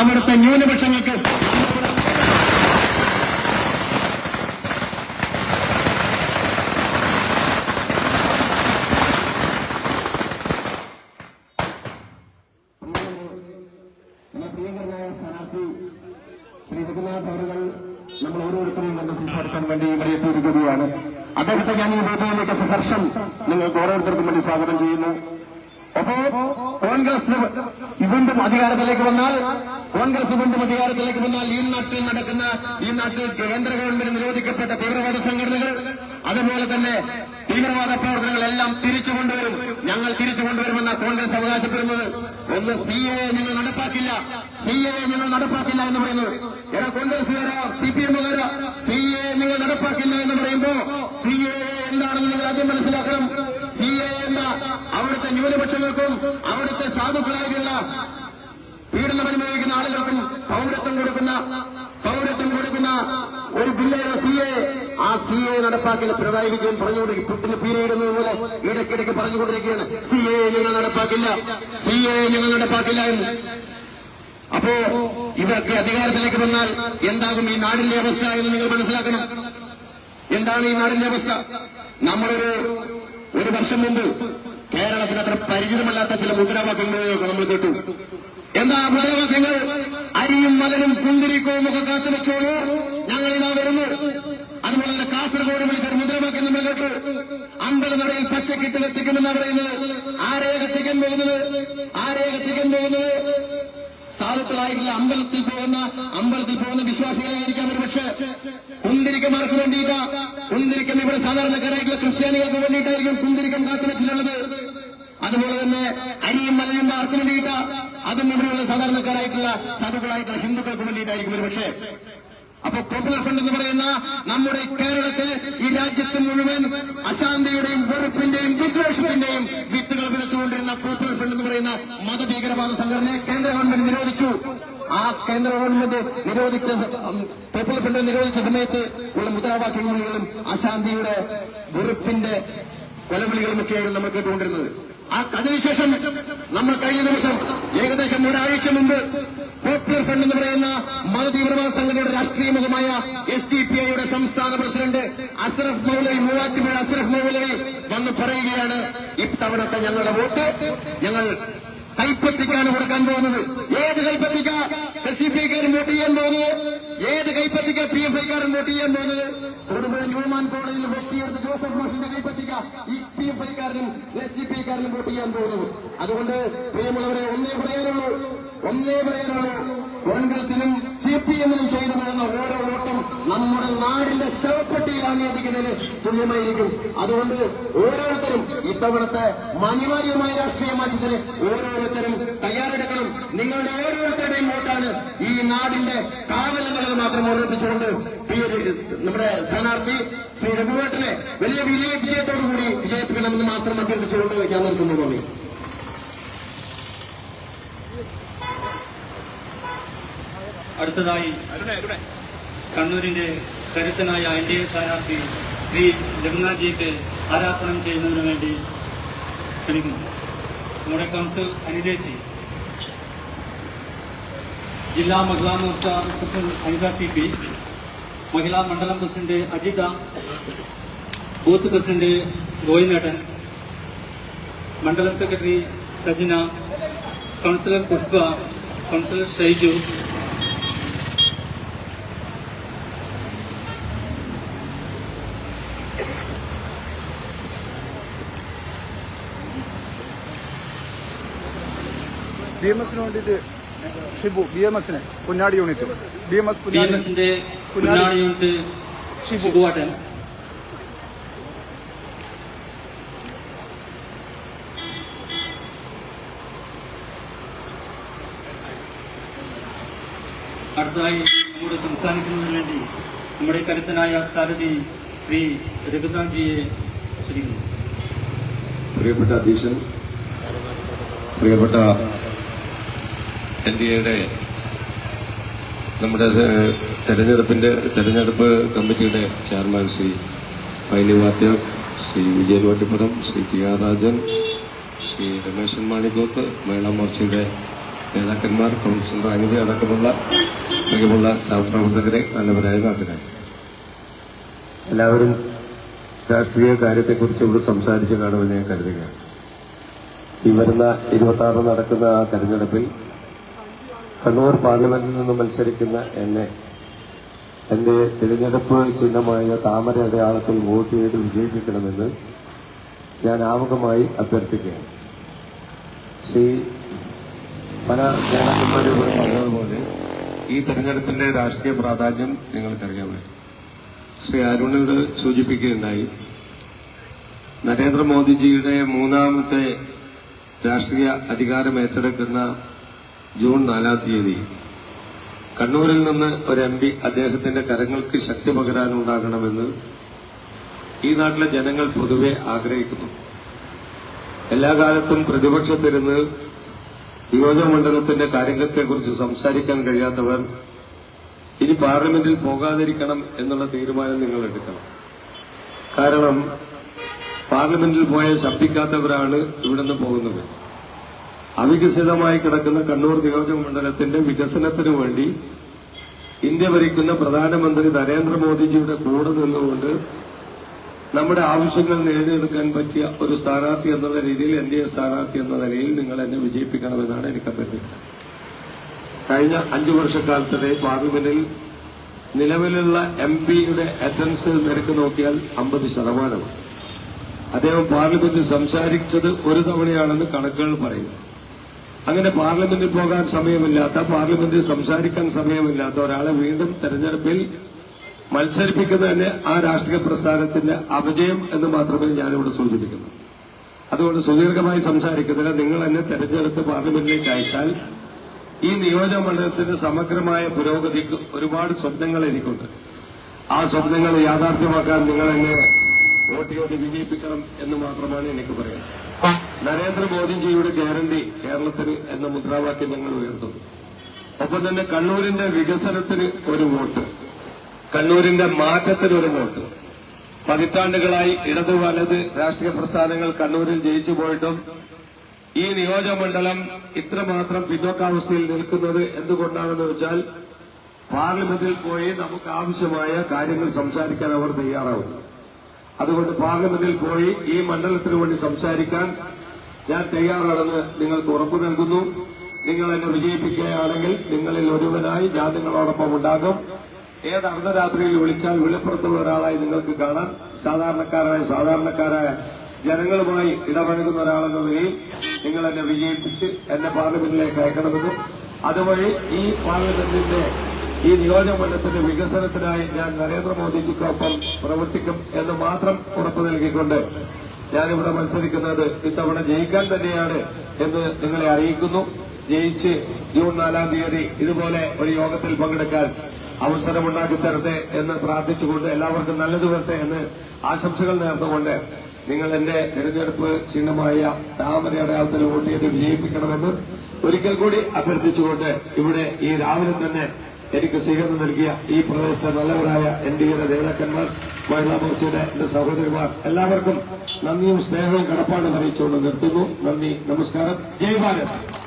അവിടുത്തെ ന്യൂനപക്ഷങ്ങൾക്ക് പ്രിയങ്കരനായ ശ്രീ നമ്മൾ വേണ്ടി ഇവിടെ എത്തിയിരിക്കുകയാണ്. അദ്ദേഹത്തെ ഞാൻ ഈ വേദിയിലേക്ക് സഹർഷം നിങ്ങൾക്ക് ഓരോരുത്തർക്കും വേണ്ടി സ്വാഗതം ചെയ്യുന്നു. അപ്പോ കോൺഗ്രസ് ഇവന്റും അധികാരത്തിലേക്ക് വന്നാൽ കോൺഗ്രസ് ഇവണ്ടും അധികാരത്തിലേക്ക് വന്നാൽ ഈ നാട്ടിൽ നടക്കുന്ന ഈ നാട്ടിൽ കേന്ദ്ര ഗവൺമെന്റ് നിരോധിക്കപ്പെട്ട തീവ്രവാദ സംഘടനകൾ അതുപോലെ തന്നെ തീവ്രവാദ പ്രവർത്തനങ്ങളെല്ലാം തിരിച്ചു കൊണ്ടുവരും. ഞങ്ങൾ തിരിച്ചു കൊണ്ടുവരുമെന്ന കോൺഗ്രസ് അവകാശപ്പെടുന്നത്. ഒന്ന് സി എ ഞങ്ങൾ നടപ്പാക്കില്ല. സി എ ഞങ്ങൾ നടപ്പാക്കില്ല എന്ന് പറയുന്നു. എടാ കോൺഗ്രസ്സുകാരാ സി പി എമ്മുകാരാ സി എ നിങ്ങൾ നടപ്പാക്കില്ല എന്ന് പറയുമ്പോ സി എ എന്താണെന്ന് നിങ്ങൾ ആദ്യം മനസ്സിലാക്കണം സി എ എന്ന അവിടുത്തെ ന്യൂനപക്ഷങ്ങൾക്കും അവിടുത്തെ സാധുക്കളായിട്ടുള്ള പീഡനം അനുഭവിക്കുന്ന ആളുകൾക്കും പൗരത്വം കൊടുക്കുന്ന പൗരത്വം കൊടുക്കുന്ന ഒരു ബില്ലാണ് സി എ ആ സി എ നടപ്പാക്കൽ പിണറായി വിജയൻ പറഞ്ഞുകൊണ്ടിരിക്കും പുട്ടിന് പീരയിടുന്നത് പോലെ ഇടയ്ക്കിടയ്ക്ക് പറഞ്ഞുകൊണ്ടിരിക്കുകയാണ്. സി എ ഞങ്ങൾ നടപ്പാക്കില്ല. സി എ ഞങ്ങൾ നടപ്പാക്കില്ല എന്ന്. അപ്പോ ഇവർക്ക് അധികാരത്തിലേക്ക് വന്നാൽ എന്താകും ഈ നാടിന്റെ അവസ്ഥ എന്ന് നിങ്ങൾ മനസ്സിലാക്കണം. എന്താണ് ഈ നാടിന്റെ അവസ്ഥ? നമ്മളൊരു ഒരു വർഷം മുമ്പ് കേരളത്തിന് അത്ര പരിചിതമല്ലാത്ത ചില മുദ്രാവാക്യങ്ങളെയൊക്കെ നമ്മൾ കേട്ടു. എന്താ മുദ്രാവാക്യങ്ങൾ? അരിയും മലനും കുന്തിരിക്കവും ഒക്കെ കാത്തു വെച്ചോളൂ. ഞങ്ങൾ ഇതാ വരുന്നു. അതുപോലെ തന്നെ കാസർഗോഡ് വിളിച്ചൊരു മുദ്രാവാക്യം നമ്മൾ കേട്ടു. അമ്പലനടയിൽ പച്ചക്കിട്ട് എത്തിക്കുമെന്നാണ് പറയുന്നത്. ആരെയെ കത്തിക്കാൻ പോകുന്നത്? ആരെയെ പോകുന്നത്? സാധുക്കളായിട്ടുള്ള അമ്പലത്തിൽ പോകുന്ന അമ്പലത്തിൽ പോകുന്ന വിശ്വാസികളായിരിക്കാം ഒരുപക്ഷെ. പക്ഷേ കുന്തിരിക്കമാർക്ക് വേണ്ടിയിട്ട്. കുന്തിരിക്കം ഇവിടെ സാധാരണക്കാരായിട്ടുള്ള ക്രിസ്ത്യാനികൾക്ക് വേണ്ടിയിട്ടായിരിക്കും കുന്തിരിക്കം കാത്തുവച്ചിട്ടുള്ളത്. അതുപോലെ തന്നെ അരിയും മലയും ആർക്ക് വേണ്ടിയിട്ട്. അതും ഇവിടെയുള്ള സാധാരണക്കാരായിട്ടുള്ള സാധുക്കളായിട്ടുള്ള ഹിന്ദുക്കൾക്ക് വേണ്ടിയിട്ടായിരിക്കും ഒരു പക്ഷേ അപ്പൊ പോപ്പുലർ ഫ്രണ്ട് എന്ന് പറയുന്ന നമ്മുടെ കേരളത്തിൽ ഈ രാജ്യത്ത് മുഴുവൻ അശാന്തിയുടെയും വെറുപ്പിന്റെയും വിദ്വേഷത്തിന്റെയും വിതച്ചുകൊണ്ടിരുന്ന ഫ്രണ്ട് എന്ന് പറയുന്ന മതഭീകരവാദ സംഘടനയെ കേന്ദ്ര ഗവൺമെന്റ് നിരോധിച്ചു. ആ കേന്ദ്ര ഗവൺമെന്റ് നിരോധിച്ച പീപ്പിൾ ഫ്രണ്ട് നിരോധിച്ച സമയത്ത് ഉള്ള മുദ്രാവാക്യങ്ങളും അശാന്തിയുടെ വെറുപ്പിന്റെ കൊലവിളികളുമൊക്കെയായിരുന്നു നമ്മൾ കേട്ടുകൊണ്ടിരുന്നത്. ആ അതിനുശേഷം നമ്മൾ കഴിഞ്ഞ ദിവസം ഏകദേശം ഒരാഴ്ച മുമ്പ് പോപ്പുലർ ഫ്രണ്ട് എന്ന് പറയുന്ന മതതീവ്രവാദ സംഘടനയുടെ രാഷ്ട്രീയ മുഖമായ എസ് ഡി പി ഐയുടെ സംസ്ഥാന പ്രസിഡന്റ് അസ്രഫ് മൗലവി മൂവാറ്റുപുഴ അസ്രഫ് മൗലവി വന്ന് പറയുകയാണ് ഇത്തവണത്തെ ഞങ്ങളുടെ വോട്ട് ഞങ്ങൾ കൈപ്പത്തിക്കാണ് കൊടുക്കാൻ പോകുന്നത്. ഏത് കൈപ്പത്തിക്ക എസ് പി വോട്ട് ചെയ്യാൻ പോകുന്നത്. ഏത് കൈപ്പത്തിക്ക പി എഫ് ഐക്കാരും വോട്ട് ചെയ്യാൻ പോകുന്നത്. തൊടുപുഴ ന്യൂമാൻ കോളേജിൽ വെട്ടിയെടുത്ത് ജോസഫ് മോഷിന്റെ കൈപ്പത്തിക്ക ഈ പി എഫ് ഐക്കാരനും എസ് സി പി ഐക്കാരനും വോട്ട് ചെയ്യാൻ പോകുന്നത്. അതുകൊണ്ട് പ്രിയമുള്ളവരെ ഒന്നേ പറയാനുള്ളൂ. ഒന്നേ പറയാനുള്ളൂ കോൺഗ്രസിനും സി പി എമ്മിനും ചെയ്തു പോകുന്ന ഓരോ വോട്ടും നമ്മുടെ നാടിന്റെ ശവപ്പെട്ടിയിലാണ് എത്തിക്കുന്നതിന് തുല്യമായിരിക്കും. അതുകൊണ്ട് ഓരോരുത്തരും ഇത്തവണത്തെ മാന്യമാന്യമായ രാഷ്ട്രീയ മാറ്റത്തിന് ഓരോരുത്തരും തയ്യാറെടുക്കണം. നിങ്ങളുടെ ഓരോരുത്തരുടെയും വോട്ടാണ് ഈ നാടിന്റെ എന്നുള്ളത് മാത്രം ഓർമ്മിപ്പിച്ചുകൊണ്ട് നമ്മുടെ സ്ഥാനാർത്ഥി ശ്രീ രഘുവേട്ടനെ വലിയ വിജയ വിജയത്തോടുകൂടി വിജയിപ്പിക്കണമെന്ന് മാത്രം അഭ്യർത്ഥിച്ചുകൊണ്ട് ഞാൻ നിർത്തുന്നു. തോന്നി അടുത്തതായി കണ്ണൂരിന്റെ കരുത്തനായ എൻ ഡി എ സ്ഥാനാർത്ഥി ശ്രീ ജഗന്നാഥ്ജിക്ക് ആരാധനം ചെയ്യുന്നതിനു വേണ്ടി ക്ഷണിക്കുന്നു. നമ്മുടെ കൗൺസിൽ അനിതേച്ചി ജില്ലാ Mahila Morcha president Anitha C P Mahila മണ്ഡലം പ്രസിഡന്റ് അജിത ബൂത്ത് പ്രസിഡന്റ് ഗോയിനേട്ടൻ മണ്ഡലം secretary Sajina councillor Pushpa councillor Shaiju B M എസിന് വേണ്ടിയിട്ട് ഷിബു ബി എം എസിന് Punnadi unit. B M S Punnadi unit ഷിബുവാട്ടൻ. അടുത്തതായി നമ്മുടെ സംസാരിക്കുന്നതിന് വേണ്ടി നമ്മുടെ കരുത്തനായ സാരഥി ശ്രീ രഘുനാഥ്ജിയെ ക്ഷണിക്കുന്നു പ്രിയപ്പെട്ട അധ്യക്ഷൻ പ്രിയപ്പെട്ട എൻ ഡി എയുടെ നമ്മുടെ തെരഞ്ഞെടുപ്പിന്റെ തെരഞ്ഞെടുപ്പ് കമ്മിറ്റിയുടെ chairman Shri Paini Vathya Shri Vijayan Vattippuram Shri P R Rajan Shri Rameshan Manikoth Mahila മോർച്ചയുടെ നേതാക്കന്മാർ കൗൺസിലർ അനിത അടക്കമുള്ള മികവുള്ള സഹപ്രവർത്തകരെ നല്ലവരായ നാട്ടുകാർ എല്ലാവരും രാഷ്ട്രീയ കാര്യത്തെക്കുറിച്ച് ഇവിടെ സംസാരിച്ച് കാണുമെന്ന് ഞാൻ കരുതുകയാണ്. ഈ വരുന്ന ഇരുപത്തി നടക്കുന്ന ആ തെരഞ്ഞെടുപ്പിൽ കണ്ണൂർ പാർലമെന്റിൽ നിന്ന് മത്സരിക്കുന്ന എന്നെ എന്റെ തിരഞ്ഞെടുപ്പ് ചിഹ്നമായ താമര അടയാളത്തിൽ വോട്ട് ചെയ്ത് വിജയിപ്പിക്കണമെന്ന് ഞാൻ ആമുഖമായി അഭ്യർത്ഥിക്കുകയാണ്. ശ്രീ പല പറഞ്ഞതുപോലെ ഈ തെരഞ്ഞെടുപ്പിന്റെ രാഷ്ട്രീയ പ്രാധാന്യം നിങ്ങൾക്കറിയാമേ ശ്രീ അരുണിനോട് സൂചിപ്പിക്കുകയുണ്ടായി നരേന്ദ്രമോദിജിയുടെ മൂന്നാമത്തെ രാഷ്ട്രീയ അധികാരം ഏറ്റെടുക്കുന്ന ജൂൺ നാലാം തീയതി. കണ്ണൂരിൽ നിന്ന് ഒരു എം പി അദ്ദേഹത്തിന്റെ കരങ്ങൾക്ക് ശക്തി പകരാനുണ്ടാകണമെന്ന് ഈ നാട്ടിലെ ജനങ്ങൾ പൊതുവെ ആഗ്രഹിക്കുന്നു. എല്ലാ കാലത്തും പ്രതിപക്ഷത്തിരുന്ന് നിയോജകമണ്ഡലത്തിന്റെ കാര്യങ്ങളെക്കുറിച്ച് സംസാരിക്കാൻ കഴിയാത്തവർ ഇനി പാർലമെന്റിൽ പോകാതിരിക്കണം എന്നുള്ള തീരുമാനം നിങ്ങൾ എടുക്കണം. കാരണം പാർലമെന്റിൽ പോയാൽ ശബ്ദിക്കാത്തവരാണ് ഇവിടെ നിന്ന് പോകുന്നത്. അവികസിതമായി കിടക്കുന്ന കണ്ണൂർ നിയോജക മണ്ഡലത്തിന്റെ വികസനത്തിനു വേണ്ടി ഇന്ത്യ ഭരിക്കുന്ന പ്രധാനമന്ത്രി നരേന്ദ്രമോദിജിയുടെ കൂടെ നിന്നുകൊണ്ട് നമ്മുടെ ആവശ്യങ്ങൾ നേടിയെടുക്കാൻ പറ്റിയ ഒരു സ്ഥാനാർത്ഥി എന്ന രീതിയിൽ എൻ ഡി എ സ്ഥാനാർത്ഥി എന്ന നിലയിൽ നിങ്ങൾ എന്നെ വിജയിപ്പിക്കണമെന്നാണ് എനിക്ക് അഭ്യർത്ഥിക്കുന്നത്. കഴിഞ്ഞ അഞ്ചു വർഷക്കാലത്തെ പാർലമെന്റിൽ നിലവിലുള്ള എം പിയുടെ അറ്റൻഡൻസ് നിരക്ക് നോക്കിയാൽ അമ്പത് ശതമാനമാണ്. അദ്ദേഹം പാർലമെന്റിൽ സംസാരിച്ചത് ഒരു തവണയാണെന്ന് കണക്കുകൾ പറയുന്നു. അങ്ങനെ പാർലമെന്റിൽ പോകാൻ സമയമില്ലാത്ത പാർലമെന്റിൽ സംസാരിക്കാൻ സമയമില്ലാത്ത ഒരാളെ വീണ്ടും തെരഞ്ഞെടുപ്പിൽ മത്സരിപ്പിക്കുന്നത് തന്നെ ആ രാഷ്ട്രീയ പ്രസ്ഥാനത്തിന്റെ അപജയം എന്ന് മാത്രമേ ഞാനിവിടെ സൂചിപ്പിക്കുന്നു. അതുകൊണ്ട് സുദീർഘമായി സംസാരിക്കുന്നില്ല. നിങ്ങൾ എന്നെ തെരഞ്ഞെടുത്ത് പാർലമെന്റിലേക്ക് അയച്ചാൽ ഈ നിയോജക മണ്ഡലത്തിന്റെ സമഗ്രമായ പുരോഗതിക്ക് ഒരുപാട് സ്വപ്നങ്ങൾ എനിക്കുണ്ട്. ആ സ്വപ്നങ്ങൾ യാഥാർത്ഥ്യമാക്കാൻ നിങ്ങൾ എന്നെ വോട്ട് ചെയ്ത് വിജയിപ്പിക്കണം എന്ന് മാത്രമാണ് എനിക്ക് പറയുന്നത് നരേന്ദ്രമോദിജിയുടെ ഗ്യാരണ്ടി കേരളത്തിന് എന്ന മുദ്രാവാക്യം ഞങ്ങൾ ഉയർത്തും ഒപ്പം തന്നെ കണ്ണൂരിന്റെ വികസനത്തിന് ഒരു വോട്ട് കണ്ണൂരിന്റെ മാറ്റത്തിന് ഒരു വോട്ട്. പതിറ്റാണ്ടുകളായി ഇടത് വലത് രാഷ്ട്രീയ പ്രസ്ഥാനങ്ങൾ കണ്ണൂരിൽ ജയിച്ചു പോയിട്ടും ഈ നിയോജകമണ്ഡലം ഇത്രമാത്രം പിന്നോക്കാവസ്ഥയിൽ നിൽക്കുന്നത് എന്തുകൊണ്ടാണെന്ന് വെച്ചാൽ പാർലമെന്റിൽ പോയി നമുക്ക് ആവശ്യമായ കാര്യങ്ങൾ സംസാരിക്കാൻ അവർ തയ്യാറാവുന്നു. അതുകൊണ്ട് പാർലമെന്റിൽ പോയി ഈ മണ്ഡലത്തിന് വേണ്ടി സംസാരിക്കാൻ ഞാൻ തയ്യാറാണെന്ന് നിങ്ങൾക്ക് ഉറപ്പു നൽകുന്നു. നിങ്ങൾ എന്നെ വിജയിപ്പിക്കുകയാണെങ്കിൽ നിങ്ങളിൽ ഒരുവനായി ഞാൻ നിങ്ങളോടൊപ്പം ഉണ്ടാകും. ഏത് അർദ്ധരാത്രിയിൽ വിളിച്ചാൽ വിളിപ്പുറത്തുള്ള ഒരാളായി നിങ്ങൾക്ക് കാണാം. സാധാരണക്കാരായ സാധാരണക്കാരായ ജനങ്ങളുമായി ഇടപഴകുന്ന ഒരാളെന്ന നിലയിൽ നിങ്ങൾ എന്നെ വിജയിപ്പിച്ച് എന്നെ പാർലമെന്റിലേക്ക് അയക്കണമെന്നും. അതുവഴി ഈ പാർലമെന്റിന്റെ ഈ നിയോജകമണ്ഡലത്തിന്റെ വികസനത്തിനായി ഞാൻ നരേന്ദ്രമോദിജിക്കൊപ്പം പ്രവർത്തിക്കും എന്ന് മാത്രം ഉറപ്പു നൽകിക്കൊണ്ട് ഞാനിവിടെ മത്സരിക്കുന്നത് ഇത്തവണ ജയിക്കാൻ തന്നെയാണ് എന്ന് നിങ്ങളെ അറിയിക്കുന്നു. ജയിച്ച് ജൂൺ നാലാം തീയതി ഇതുപോലെ ഒരു യോഗത്തിൽ പങ്കെടുക്കാൻ അവസരമുണ്ടാക്കി തരട്ടെ എന്ന് പ്രാർത്ഥിച്ചുകൊണ്ട് എല്ലാവർക്കും നല്ലത് വരട്ടെ എന്ന് ആശംസകൾ നേർന്നുകൊണ്ട് നിങ്ങൾ എന്റെ തെരഞ്ഞെടുപ്പ് ചിഹ്നമായ താമര അടയാളത്തിൽ വോട്ട് ചെയ്ത് വിജയിപ്പിക്കണമെന്ന് ഒരിക്കൽ കൂടി അഭ്യർത്ഥിച്ചുകൊണ്ട് ഇവിടെ ഈ രാവിലെ തന്നെ എനിക്ക് സ്വീകരണം നൽകിയ ഈ പ്രദേശത്തെ നല്ലവരായ എൻ ഡി എയുടെ നേതാക്കന്മാർ മഹിളാ മോർച്ചയുടെ എന്റെ സഹോദരിമാർ എല്ലാവർക്കും നന്ദിയും സ്നേഹവും കടപ്പാടും അറിയിച്ചുകൊണ്ട് നിർത്തുന്നു. നന്ദി നമസ്കാരം. ജയ് ഭാരത്.